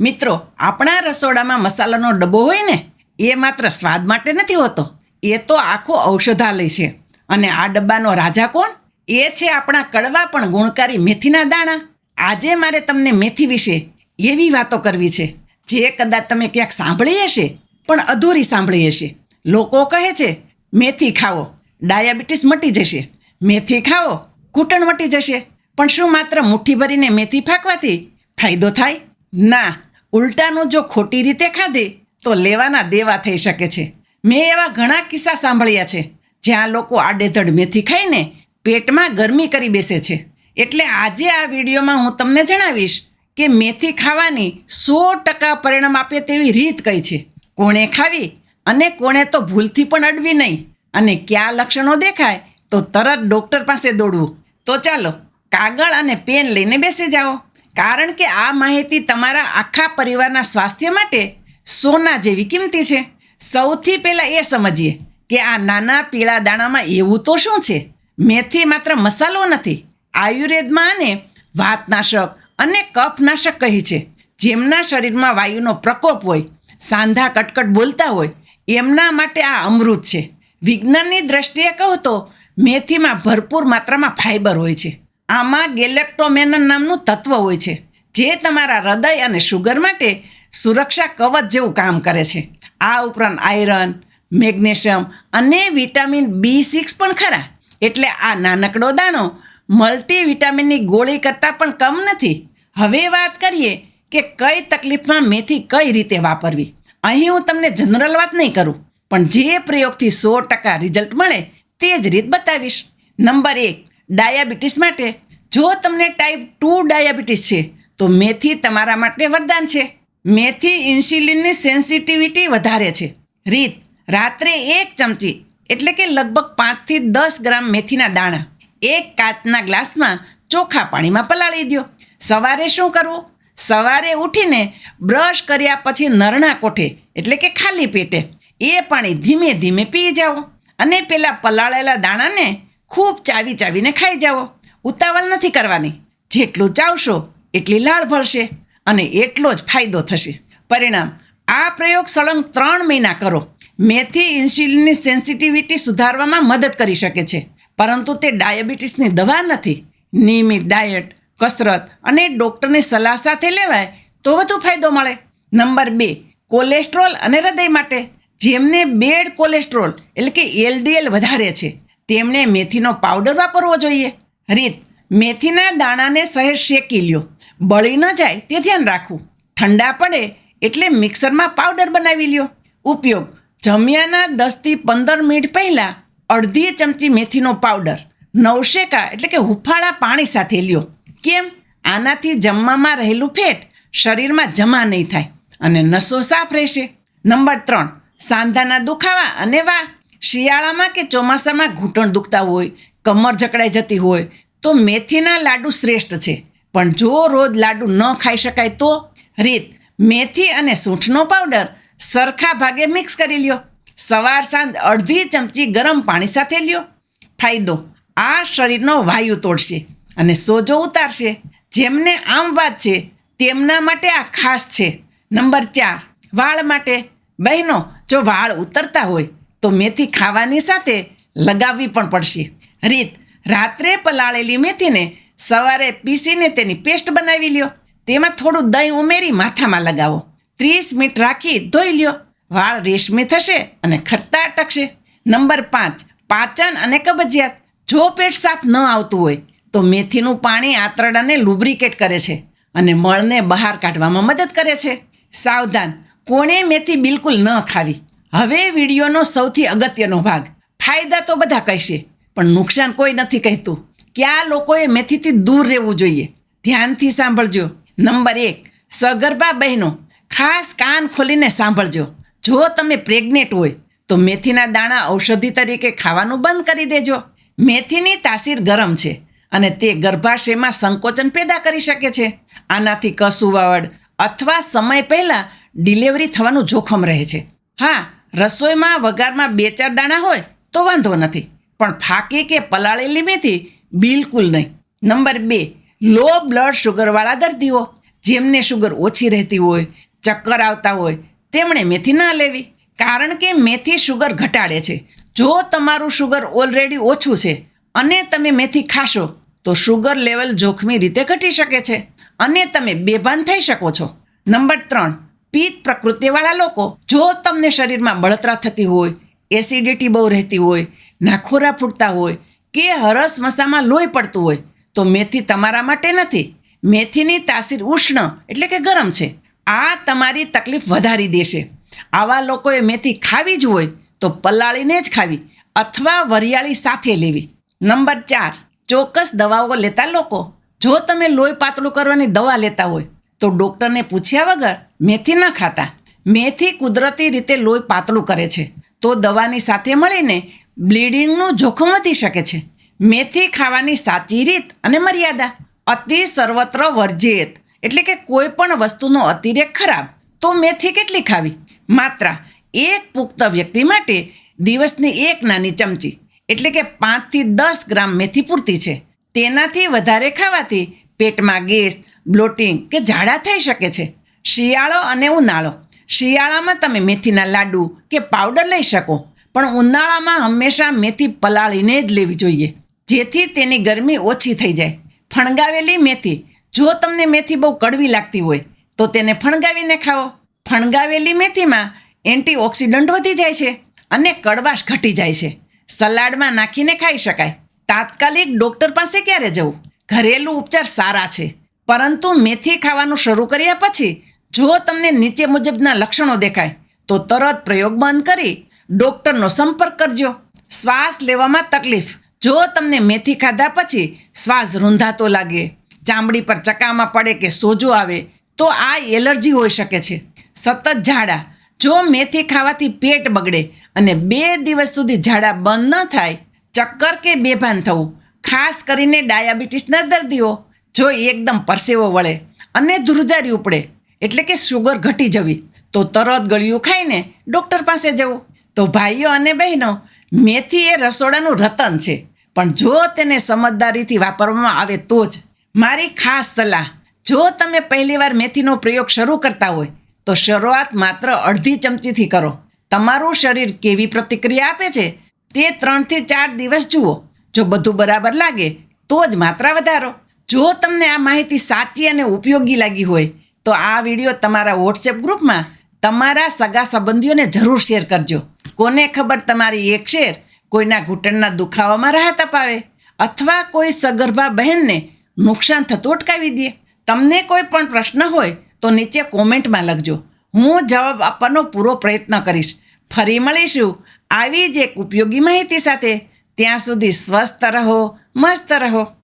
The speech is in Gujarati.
મિત્રો, આપણા રસોડામાં મસાલાનો ડબ્બો હોય ને, એ માત્ર સ્વાદ માટે નથી હોતો. એ તો આખો ઔષધાલય છે. અને આ ડબ્બાનો રાજા કોણ? એ છે આપણા કડવા પણ ગુણકારી મેથીના દાણા. આજે મારે તમને મેથી વિશે એવી વાતો કરવી છે, જે કદાચ તમે ક્યાંક સાંભળી હશે, પણ અધૂરી સાંભળી હશે. લોકો કહે છે, મેથી ખાવો ડાયાબિટીસ મટી જશે. મેથી ખાવો ઘૂંટણ મટી જશે. પણ શું માત્ર મુઠ્ઠી ભરીને મેથી ફાંકવાથી ફાયદો થાય? ના ઉલટાનું જો ખોટી રીતે ખાધે, તો લેવાના દેવા થઈ શકે છે. મેં એવા ઘણા કિસ્સા સાંભળ્યા છે, જ્યાં લોકો આડેધડ મેથી ખાઈને પેટમાં ગરમી કરી બેસે છે. એટલે આજે આ વિડીયોમાં હું તમને જણાવીશ કે મેથી ખાવાની સો ટકા પરિણામ આપે તેવી રીત કઈ છે. કોણે ખાવી અને કોણે તો ભૂલથી પણ અડવી નહીં. અને કયા લક્ષણો દેખાય, તો તરત ડૉક્ટર પાસે દોડવું. તો ચાલો કાગળ અને પેન લઈને બેસી જાઓ. કારણ કે આ માહિતી તમારા આખા પરિવારના સ્વાસ્થ્ય માટે સોના જેવી કિંમતી છે. સૌથી પહેલાં એ સમજીએ કે આ નાના પીળા દાણામાં એવું તો શું છે? મેથી માત્ર મસાલો નથી, આયુર્વેદમાં આને વાતનાશક અને કફનાશક કહી છે. જેમના શરીરમાં વાયુનો પ્રકોપ હોય, સાંધા કટકટ બોલતા હોય, એમના માટે આ અમૃત છે. વિજ્ઞાનની દ્રષ્ટિએ કહું તો મેથીમાં ભરપૂર માત્રામાં ફાઇબર હોય છે. આમાં ગેલેક્ટોમેનન નામનું તત્વ હોય છે, જે તમારા હૃદય અને શુગર માટે સુરક્ષા કવચ જેવું કામ કરે છે. આ ઉપરાંત આયરન, મેગ્નેશિયમ અને વિટામિન બી સિક્સ પણ ખરા. એટલે આ નાનકડો દાણો મલ્ટીવિટામિનની ગોળી કરતાં પણ કમ નથી. હવે વાત કરીએ કે કઈ તકલીફમાં મેથી કઈ રીતે વાપરવી. અહીં હું તમને જનરલ વાત નહીં કરું, પણ જે પ્રયોગથી સો ટકા રિઝલ્ટ મળે તે જ રીત બતાવીશ. નંબર એક ડાયાબિટીસ માટે. જો તમને ટાઈપ ટુ ડાયાબિટીસ છે, તો મેથી તમારા માટે વરદાન છે. મેથી ઇન્સ્યુલિનની સેન્સિટિવિટી વધારે છે. રીત, રાત્રે એક ચમચી, એટલે કે લગભગ પાંચથી દસ ગ્રામ મેથીના દાણા, એક કાચના ગ્લાસમાં ચોખા પાણીમાં પલાળી દો સવારે શું કરવું? સવારે ઉઠીને બ્રશ કર્યા પછી નરણા કોઠે, એટલે કે ખાલી પેટે, એ પાણી ધીમે ધીમે પી જાઓ. અને પેલા પલાળેલા દાણાને ખૂબ ચાવી ચાવીને ખાઈ જાઓ. ઉતાવળ નથી કરવાની. જેટલું ચાવશો એટલી લાળ ભળશે અને એટલો જ ફાયદો થશે. પરિણામ, આ પ્રયોગ સળંગ ત્રણ મહિના કરો. મેથી ઇન્સ્યુલિનની સેન્સિટિવિટી સુધારવામાં મદદ કરી શકે છે. પરંતુ તે ડાયાબિટીસની દવા નથી. નિયમિત ડાયટ, કસરત અને ડૉક્ટરની સલાહ સાથે લેવાય તો વધુ ફાયદો મળે. નંબર બે, કોલેસ્ટ્રોલ અને હૃદય માટે. જેમને બેડ કોલેસ્ટ્રોલ એટલે કે એલડીએલ વધારે છે તેમણે મેથીનો પાવડર વાપરવો જોઈએ. રીત, મેથીના દાણાને સહેજ શેકી લ્યો. બળી ન જાય તે ધ્યાન રાખવું. ઠંડા પડે એટલે મિક્સરમાં પાવડર બનાવી લ્યો. ઉપયોગ, જમ્યાના દસથી પંદર મિનિટ પહેલાં અડધી ચમચી મેથીનો પાવડર. નવશેકા એટલે કે હુફાળા પાણી સાથે લ્યો. કેમ? આનાથી જમવામાં રહેલું ફેટ શરીરમાં જમા નહીં થાય અને નસો સાફ રહેશે. નંબર ત્રણ, સાંધાના દુખાવા અને વા શિયાળામાં કે ચોમાસામાં ઘૂંટણ દુખતા હોય, કમર જકડાઈ જતી હોય, તો મેથીના લાડુ શ્રેષ્ઠ છે. પણ જો રોજ લાડુ ન ખાઈ શકાય તો? રીત, મેથી અને સૂંઠનો પાવડર સરખા ભાગે મિક્સ કરી લ્યો. સવાર સાંજ અડધી ચમચી ગરમ પાણી સાથે લ્યો. ફાયદો, આ શરીરનો વાયુ તોડશે અને સોજો ઉતારશે. જેમને આમ વાત છે, તેમના માટે આ ખાસ છે. નંબર ચાર, વાળ માટે. બહેનો, જો વાળ ઉતરતા હોય તો મેથી ખાવાની સાથે લગાવવી પણ પડશે. રીત, રાત્રે પલાળેલી મેથીને સવારે પીસીને તેની પેસ્ટ બનાવી લ્યો. તેમાં થોડું દહીં ઉમેરી માથામાં લગાવો. ત્રીસ મિનિટ રાખી ધોઈ લ્યો. વાળ રેશમી થશે અને ખટ્ટા અટકશે. નંબર પાંચ, પાચન અને કબજિયાત. જો પેટ સાફ ન આવતું હોય, તો મેથીનું પાણી આંતરડાને લુબ્રિકેટ કરે છે અને મળને બહાર કાઢવામાં મદદ કરે છે. સાવધાન, કોણે મેથી બિલકુલ ન ખાવી. હવે વિડીયોનો સૌથી અગત્યનો ભાગ. ફાયદા તો બધા કહેશે, પણ નુકસાન કોઈ નથી કહેતું. કયા લોકોએ મેથીથી દૂર રહેવું જોઈએ? ધ્યાનથી સાંભળજો. નંબર એક, સગર્ભા બહેનો, ખાસ કાન ખોલીને સાંભળજો. જો તમે પ્રેગ્નેન્ટ હોય, તો મેથીના દાણા ઔષધિ તરીકે ખાવાનું બંધ કરી દેજો. મેથીની તાસીર ગરમ છે અને તે ગર્ભાશયમાં સંકોચન પેદા કરી શકે છે. આનાથી કસુવાવડ અથવા સમય પહેલાં ડિલિવરી થવાનું જોખમ રહે છે. હા રસોઈમાં વઘારમાં બે ચાર દાણા હોય તો વાંધો નથી. પણ ફાકી કે પલાળેલી મેથી બિલકુલ નહીં. નંબર બે, લો બ્લડ શુગરવાળા દર્દીઓ. જેમને શુગર ઓછી રહેતી હોય, ચક્કર આવતા હોય, તેમણે મેથી ના લેવી. કારણ કે મેથી શુગર ઘટાડે છે. જો તમારું શુગર ઓલરેડી ઓછું છે અને તમે મેથી ખાશો, તો શુગર લેવલ જોખમી રીતે ઘટી શકે છે. અને તમે બેભાન થઈ શકો છો. નંબર ત્રણ પિત્ત પ્રકૃતિવાળા લોકો, જો તમને શરીરમાં બળતરા થતી હોય, એસિડિટી બહુ રહેતી હોય, નાખોરા ફૂટતા હોય કે હરસ મસામાં લોહી પડતું હોય, તો મેથી તમારા માટે નથી. મેથીની તાસીર ઉષ્ણ એટલે કે ગરમ છે. આ તમારી તકલીફ વધારી દેશે. આવા લોકોએ મેથી ખાવી જ હોય તો પલાળીને જ ખાવી અથવા વરિયાળી સાથે લેવી. નંબર ચાર, ચોક્કસ દવાઓ લેતા લોકો. જો તમે લોહી પાતળું કરવાની દવા લેતા હોય, તો ડૉક્ટરને પૂછ્યા વગર મેથી ન ખાતા. મેથી કુદરતી રીતે લોહી પાતળું કરે છે. તો દવાની સાથે મળીને બ્લીડિંગનું જોખમ વધી શકે છે. મેથી ખાવાની સાચી રીત અને મર્યાદા. અતિ સર્વત્ર વર્જિત. એટલે કે કોઈ પણ વસ્તુનો અતિરેક ખરાબ. તો મેથી કેટલી ખાવી? માત્ર એક પુખ્ત વ્યક્તિ માટે દિવસની એક નાની ચમચી. એટલે કે પાંચથી દસ ગ્રામ મેથી પૂરતી છે. તેનાથી વધારે ખાવાથી પેટમાં ગેસ, બ્લોટિંગ કે ઝાડા થઈ શકે છે. શિયાળો અને ઉનાળો. શિયાળામાં તમે મેથીના લાડુ કે પાવડર લઈ શકો, પણ ઉનાળામાં હંમેશા મેથી પલાળીને જ લેવી જોઈએ, જેથી તેની ગરમી ઓછી થઈ જાય. ફણગાવેલી મેથી, જો તમને મેથી બહુ કડવી લાગતી હોય, તો તેને ફણગાવીને ખાઓ. ફણગાવેલી મેથીમાં એન્ટીઓક્સિડન્ટ વધી જાય છે અને કડવાશ ઘટી જાય છે. સલાડમાં નાખીને ખાઈ શકાય. તાત્કાલિક ડૉક્ટર પાસે ક્યારે જવું? ઘરેલું ઉપચાર સારા છે. પરંતુ મેથી ખાવાનું શરૂ કર્યા પછી જો તમને નીચે મુજબના લક્ષણો દેખાય, તો તરત પ્રયોગ બંધ કરી ડૉક્ટરનો સંપર્ક કરજો. શ્વાસ લેવામાં તકલીફ. જો તમને મેથી ખાધા પછી શ્વાસ રૂંધાતો લાગે, ચામડી પર ચકામાં પડે કે સોજો આવે, તો આ એલર્જી હોઈ શકે છે. સતત ઝાડા. જો મેથી ખાવાથી પેટ બગડે અને બે દિવસ સુધી ઝાડા બંધ ન થાય, ચક્કર કે બેભાન થવું, ખાસ કરીને ડાયાબિટીસના દર્દીઓ, જો એકદમ પરસેવો વળે અને ધ્રુજારી ઉપડે એટલે કે શુગર ઘટી જવી. તો તરત ગળ્યું ખાઈને ડૉક્ટર પાસે જવું. તો ભાઈઓ અને બહેનો, મેથી એ રસોડાનું રતન છે. પણ જો તેને સમજદારીથી વાપરવામાં આવે તો જ. મારી ખાસ સલાહ, જો તમે પહેલીવાર મેથીનો પ્રયોગ શરૂ કરતા હોય, તો શરૂઆત માત્ર અડધી ચમચીથી કરો. તમારું શરીર કેવી પ્રતિક્રિયા આપે છે તે ત્રણથી ચાર દિવસ જુઓ. જો બધું બરાબર લાગે, તો જ માત્રા વધારો. જો તમને આ માહિતી સાચી અને ઉપયોગી લાગી હોય તો આ વીડિયો તમારા વોટ્સએપ ગ્રુપમાં તમારા સગા સંબંધીઓને જરૂર શેર કરજો. કોને ખબર તમારી એક શેર કોઈના ઘૂંટણના દુખાવામાં રાહત અપાવે અથવા કોઈ સગર્ભા બહેનને નુકસાન થતું અટકાવી દે. તમને કોઈ પણ પ્રશ્ન હોય તો નીચે કોમેન્ટમાં લખજો. હું જવાબ આપવાનો પૂરો પ્રયત્ન કરીશ. ફરી મળીશું આવી જ એક ઉપયોગી માહિતી સાથે. ત્યાં સુધી સ્વસ્થ રહો, મસ્ત રહો.